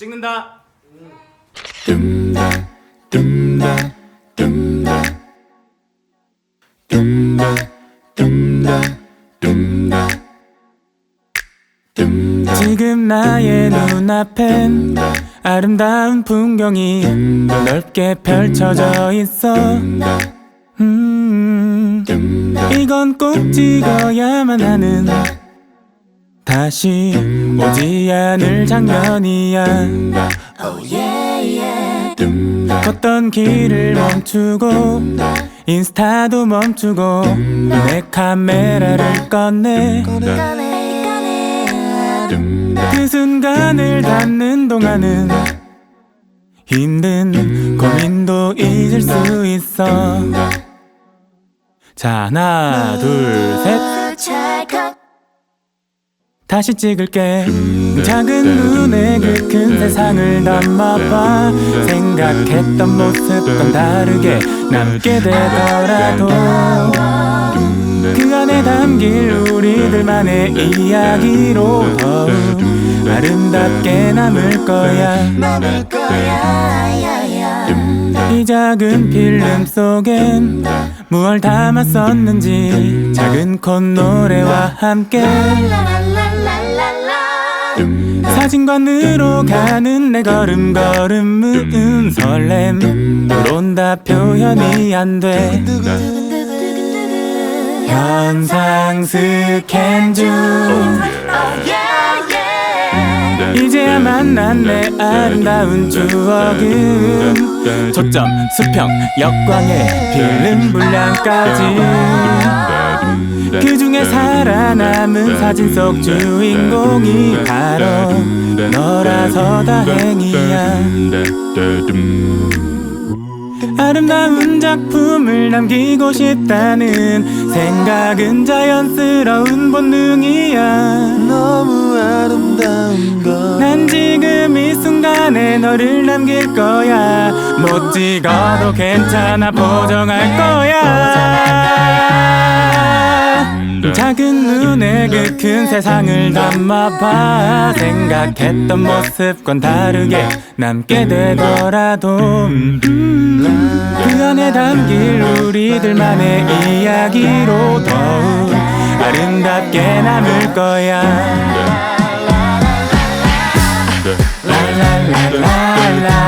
찍는다. dumda dumda dumda dumda dumda dumda dumda 지금 나의 눈앞엔 아름다운 풍경이 넓게 펼쳐져 있어 음, 이건 꼭 찍어야만 하는 다시 오지 않을 장면이야. 걷던 길을 멈추고 인스타도 멈추고 내 카메라를 꺼내. 그 순간을 담는 동안은 힘든 고민도 잊을 수 있어. 자 하나 둘셋 다시 찍을게. 작은 눈에 그 큰 세상을 담아봐. 생각했던 모습과 다르게 남게 되더라도 그 안에 담길 우리들만의 이야기로 더욱 아름답게 남을 거야. 이 작은 필름 속엔 무얼 담았었는지 작은 콧노래와 함께 사진관으로 가는 내 걸음걸음은 설렘. 그론다 표현이 안돼. 현상 스캔 중. 이제야 만난 내 아름다운 추억은 초점, 수평, 역광의 필름 분량까지 살아남은 사진 속 주인공이 바로 너라서 다행이야 아름다운 작품을 남기고 싶다는 생각은 자연스러운 본능이야 너무 아름다운 것난 지금 이 순간에 너를 남길 거야 못 찍어도 괜찮아 보정할 거야 그큰 세상을 담아봐. 생각했던 모습과는 다르게 남게 되더라도. 음, 그 안에 담길 우리들만의 이야기로 더욱 아름답게 남을 거야. 라라라라